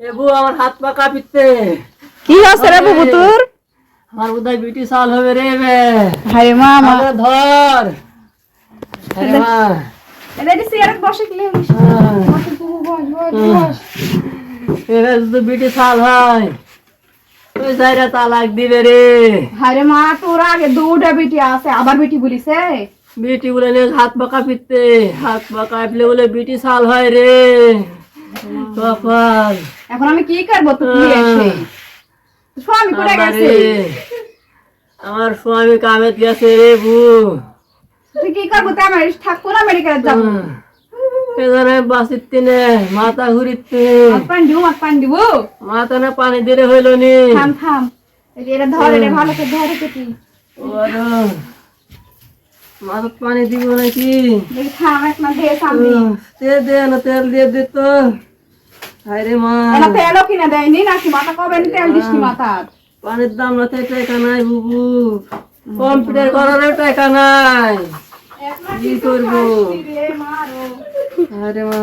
এবু আমার হাত পা কাঁপিতে। কি হচ্ছে রে বুবু তোর? আমার বোধহয় বিটি সাল হবে রে বে হায় মা মা। আমাকে ধর। আরে মা। এটা সিগারেট বসে গেলে এবার তো বিটি সাল হয় ওই জায়গা তালাক দিবে রে। হায় মা তোর আগে দুটা বেটি আছে আবার বেটি বলিছে? বিটি বলে হাত পা কাঁপিতে। হাত পা কাঁপলে বলে বিটি সাল হয় রে। কপাল এখন আমি কি করব স্বামী করে গেছে? আমার স্বামী কামে গেছে রে বু তুই কি করব তুই আমার থাকব না মেডিকেলে যাব? এখানে বাসিতে নে মাথা ঘুরিতে পান দিব পান দিব? মাথা না পানি দিলে হইল নি। থাম থাম। এটা ধর ভালো করে ধরে কেটি ওরে, মাথা পানি দিব নাকি? তেল দে না তেল দিয়ে দে তো। আরে মা। তেলও কিনে দেয়নি নাকি? মাথা কবে তেল দিসনি মাথার পানির দাম না টাকা নাই বুবু। কম্পিউটার করারও টাকা নাই। কি করব? আরে মা।